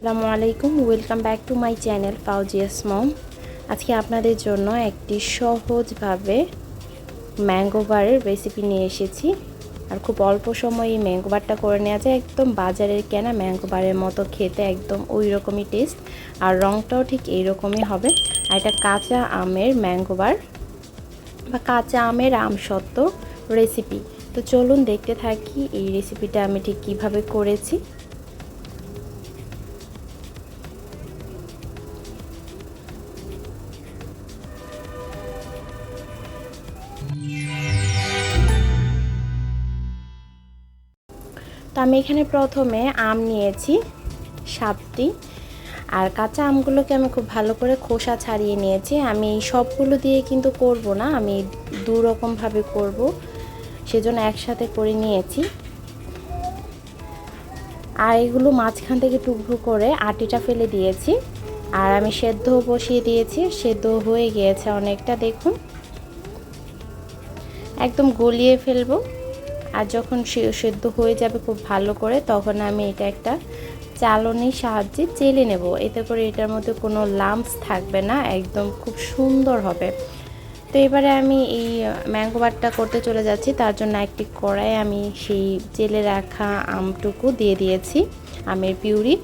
আসসালামু আলাইকুম welcome back to my channel Fauzia's mom আজকে আপনাদের জন্য একটি সহজভাবে ম্যাঙ্গো বারের রেসিপি নিয়ে এসেছি। আর খুব অল্প সময়ে এই ম্যাঙ্গো বারটা করে নেওয়া যায়। একদম বাজারের কেনা ম্যাঙ্গো বারের মতো খেতে একদম ওই রকমই টেস্ট আর রঙটাও ঠিক এই রকমই হবে। আর এটা কাঁচা আমের ম্যাঙ্গো বার বা কাঁচা আমের আম আমসত্ত্ব রেসিপি তো চলুন দেখতে থাকি এই রেসিপিটা আমি ঠিক কীভাবে করেছি। তো আমি এখানে প্রথমে আম নিয়েছি, সাতটি। আর কাঁচা আমগুলোকে আমি খুব ভালো করে খোসা ছাড়িয়ে নিয়েছি। আমি সবগুলো দিয়ে কিন্তু করব না, আমি দু রকমভাবে করব। সেজন্য একসাথে করে নিয়েছি। আর এগুলো মাঝখান থেকে টুকরো করে আটিটা ফেলে দিয়েছি। আর আমি সেদ্ধ বসিয়ে দিয়েছি সেদ্ধ হয়ে গিয়েছে অনেকটা, দেখুন। একদম গলিয়ে ফেলব। আর যখন সে সেদ্ধ হয়ে যাবে খুব ভালো করে, তখন আমি এটা একটা চালনির সাহায্যে চেলে নেব। এতে করে এটার মধ্যে কোনো লাম্পস থাকবে না, একদম খুব সুন্দর হবে। তো এবারে আমি এই ম্যাঙ্গো বারটা করতে চলে যাচ্ছি। তার জন্য একটি কড়াই আমি সেই জেলে রাখা আমটুকু দিয়ে দিয়েছি, আমের পিউরি।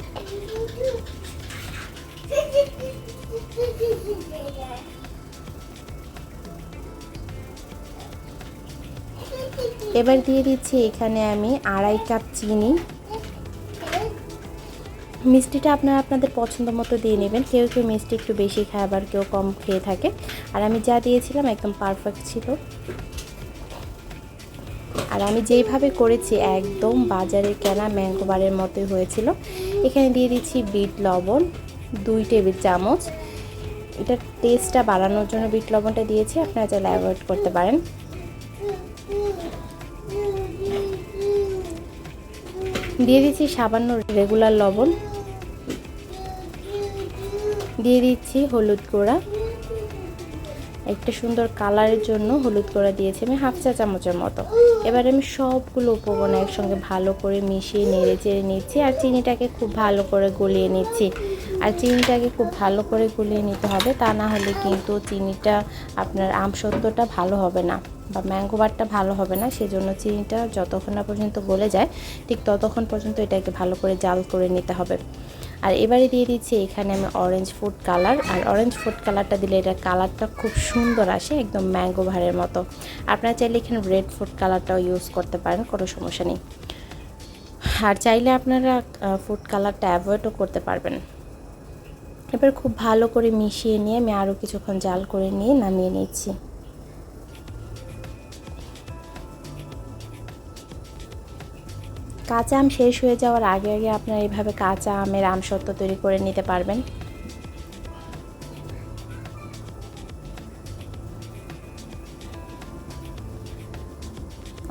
এবার দিয়ে দিচ্ছি এখানে আমি আড়াই কাপ চিনি। মিষ্টিটা আপনারা আপনাদের পছন্দ মতো দিয়ে নেবেন। কেউ কেউ মিষ্টি একটু বেশি খায়, আবার কেউ কম খেয়ে থাকে। আর আমি যা দিয়েছিলাম একদম পারফেক্ট ছিল। আর আমি যেইভাবে করেছি, একদম বাজারে কেনা ম্যাঙ্গো বারের মতোই হয়েছিল। এখানে দিয়ে দিচ্ছি বিট লবণ, দুই টেবিল চামচ। এটা টেস্টটা বাড়ানোর জন্য বিট লবণটা দিয়েছি। আপনারা চাইলে অ্যাভয়েড করতে পারেন। দিয়ে দিচ্ছি সামান্য রেগুলার লবণ। দিয়ে দিচ্ছি হলুদ গুঁড়া। একটা সুন্দর কালারের জন্য হলুদ গুঁড়া দিয়েছি আমি হাফ চা চামচের মতো। এবার আমি সবগুলো উপকরণ একসঙ্গে ভালো করে মিশিয়ে নেড়ে চেড়ে নিচ্ছি আর চিনিটাকে খুব ভালো করে গলিয়ে নিচ্ছি। আর চিনিটাকে খুব ভালো করে গলিয়ে নিতে হবে তা না হলে কিন্তু চিনিটা আপনার আমসত্ত্বটা ভালো হবে না। বা ম্যাঙ্গো বারটা ভালো হবে না, সেজন্য চিনিটা যতক্ষণ না পর্যন্ত গলে যায়, ঠিক ততক্ষণ পর্যন্ত এটাকে ভালো করে জাল করে নিতে হবে। আর এবারে দিয়ে দিচ্ছি এখানে আমি অরেঞ্জ ফুড কালার আর অরেঞ্জ ফুড কালারটা দিলে এটা কালারটা খুব সুন্দর আসে, একদম ম্যাঙ্গো ভারের মতো। আপনারা চাইলে এখানে রেড ফুড কালারটাও ইউজ করতে পারেন, কোনো সমস্যা নেই। আর চাইলে আপনারা ফুড কালারটা অ্যাভয়েডও করতে পারবেন। এবার খুব ভালো করে মিশিয়ে নিয়ে আমি আরও কিছুক্ষণ জাল করে নিয়ে নামিয়ে নিচ্ছি। কাঁচা আম শেষ হয়ে যাওয়ার আগে আগে আপনারা এইভাবে কাঁচা আমের আমসত্ত্ব তৈরি করে নিতে পারবেন।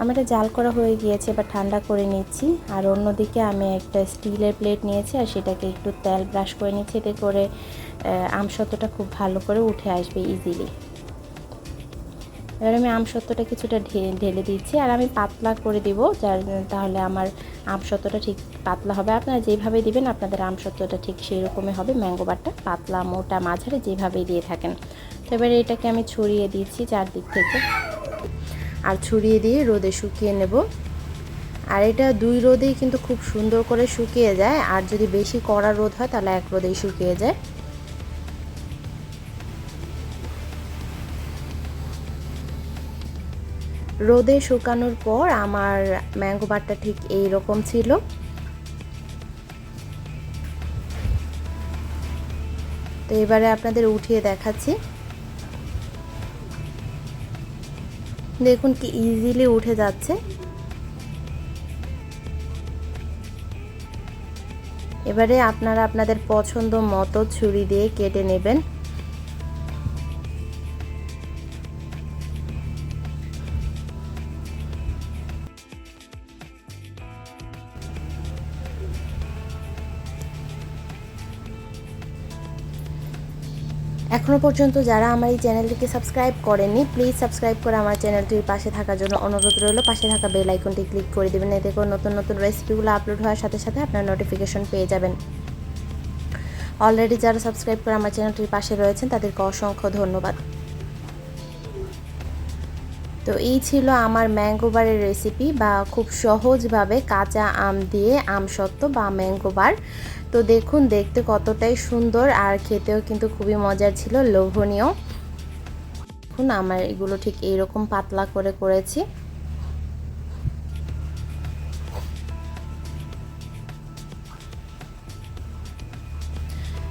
আমার জাল করা হয়ে গিয়েছে, এবার ঠান্ডা করে নিচ্ছি। আর অন্যদিকে আমি একটা স্টিলের প্লেট নিয়েছি, আর সেটাকে একটু তেল ব্রাশ করে নিচ্ছি, এতে করে আমসত্ত্বটা খুব ভালো করে উঠে আসবে ইজিলি এবার আমি আমসত্ত্বটা কিছুটা ঢেলে দিচ্ছি আর আমি পাতলা করে দিব যার, তাহলে আমার আমসত্ত্বটা ঠিক পাতলা হবে। আপনারা যেভাবে দিবেন আপনাদের আমসত্ত্বটা ঠিক সেই রকমই হবে। ম্যাঙ্গো বারটা পাতলা মোটা মাঝারে যেভাবেই দিয়ে থাকেন। তো এবারে এটাকে আমি ছড়িয়ে দিচ্ছি চারদিক থেকে। আর ছড়িয়ে দিয়ে রোদে শুকিয়ে নেব। আর এটা দুই রোদেই কিন্তু খুব সুন্দর করে শুকিয়ে যায়। আর যদি বেশি কড়া রোদ হয় তাহলে এক রোদেই শুকিয়ে যায়। রোদে শুকানোর পর আমার ম্যাঙ্গো বারটা ঠিক এই রকম ছিল। তো এবারে আপনাদের উঠিয়ে দেখাচ্ছি। দেখুন কি ইজিলি উঠে যাচ্ছে। এবারে আপনারা আপনাদের পছন্দ মতো ছুরি দিয়ে কেটে নেবেন। এখনও পর্যন্ত যারা আমার এই চ্যানেলটিকে সাবস্ক্রাইব করেননি প্লিজ সাবস্ক্রাইব করে আমার চ্যানেলটির পাশে থাকার জন্য অনুরোধ রইল। পাশে থাকা বেল আইকনটি ক্লিক করে দেবেন। এতে করে নতুন নতুন রেসিপিগুলো আপলোড হওয়ার সাথে সাথে আপনার নোটিফিকেশন পেয়ে যাবেন। অলরেডি যারা সাবস্ক্রাইব করে আমার চ্যানেলটির পাশে রয়েছেন, তাদেরকে অসংখ্য ধন্যবাদ। তো এই ছিল আমার ম্যাঙ্গো বারের রেসিপি বা খুব সহজভাবে কাঁচা আম দিয়ে আম সত্ত্ব বা ম্যাঙ্গো বার তো দেখুন, দেখতে কতটাই সুন্দর আর খেতেও কিন্তু খুবই মজার ছিল, লোভনীয়। দেখুন, আমার এগুলো ঠিক এইরকম পাতলা করে করেছি।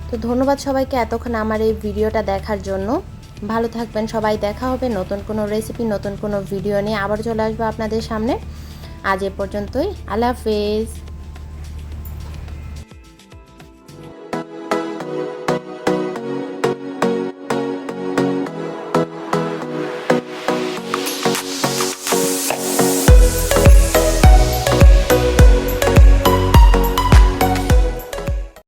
তো ধন্যবাদ সবাইকে এতক্ষণ আমার এই ভিডিওটা দেখার জন্য। ভালো থাকবেন, সবাই দেখা হবে নতুন কোনো রেসিপি নতুন কোনো ভিডিও নিয়ে। আবার চলে আসব আপনাদের সামনে। আজ এ পর্যন্তই। আল্লাহ হাফেজ।